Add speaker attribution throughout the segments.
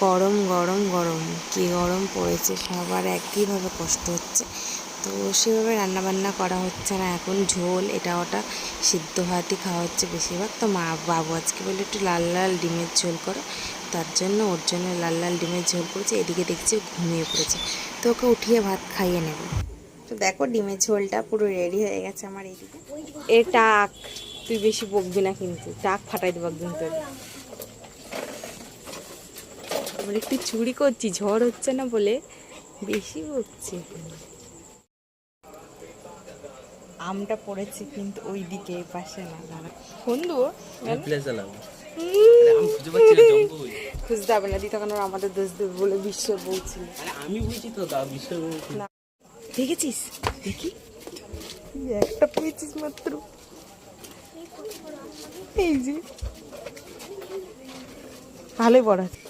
Speaker 1: গরম গরম গরম। কি গরম পড়েছে, সবার একইভাবে কষ্ট হচ্ছে। তো সেভাবে রান্নাবান্না করা হচ্ছে না। এখন ঝোল, এটা ওটা। সিদ্ধ ভাতই খাওয়া হচ্ছে বেশিরভাগ। তো মা, বাবু আজকে বলে একটু লাল লাল ডিমের ঝোল করো। তার জন্য ওর জন্য লাল লাল ডিমের ঝোল করেছে। এদিকে দেখছি ঘুমিয়ে পড়েছে। তো ওকে উঠিয়ে ভাত খাইয়ে নেব। তো দেখো ডিমের ঝোলটা পুরো রেডি হয়ে গেছে আমার এইদিকে এ টাক, তুই বেশি বকবি না কিন্তু। টাক ফাটাই দেবো একদম তোর। আমরা একটু চুরি করছি ঝড় হচ্ছে না বলে বেশি বকছি। আমটা পড়েছে কিন্তু ওই দিকে পাশে না দাঁড়া। ফোন দেবো
Speaker 2: জঙ্গল।
Speaker 1: খুঁজতে হবে না দি তখন আমাদের দোষ দেবে বলে বিশ্ব বলছিল
Speaker 2: আমি বুঝছি তো দা বিশ্ব
Speaker 1: দেখেছিস? দেখি। একটা পেয়েছিস মাত্র। এই যে। ভালোই বড় আছে।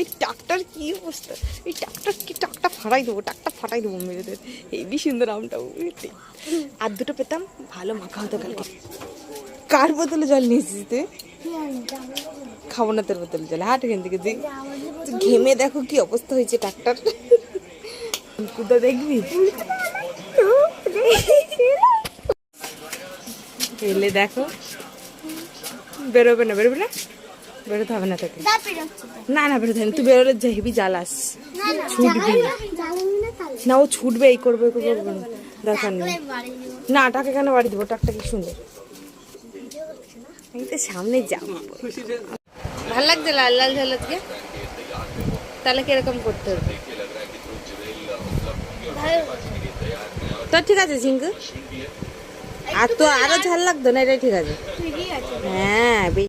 Speaker 1: এই টাকটার কি অবস্থা? এই টাকটার কি টাকটা ফাটাই দেবো টাকটা ফাটাই দেবো মেয়েদের হেবি সুন্দর আমটা বুঝলি? আর দুটো পেতাম, ভালো মাখা হতো কালকে। কার বোতলে জল নিয়েছিস তুই? খাব না তোর বোতলে জল, হাট এখান থেকে তুই ঘেমে দেখো কি অবস্থা হয়েছে টাকটার কুদা দেখবি? এলে দেখো। বেরোবে না বেরোবে না? বেরোতে হবে না তোকে। না না বেরোতে হবে। তুই বেরোলে যে হেবি জ্বালাস ছুটবি।
Speaker 3: না
Speaker 1: ও ছুটবে এই করবে করবে না। দরকার নেই। না টাকা কেন বাড়ি দেবো? টাকটা কি সুন্দর। আমি তো সামনে যাব। ভালো লাগছে লাল লাল ঝালতকে তাহলে কীরকম করতে হবে? তো ঠিক আছে ঝিঙ্কু আর তো আরও ঝাল লাগতো না এটাই ঠিক আছে। হ্যাঁ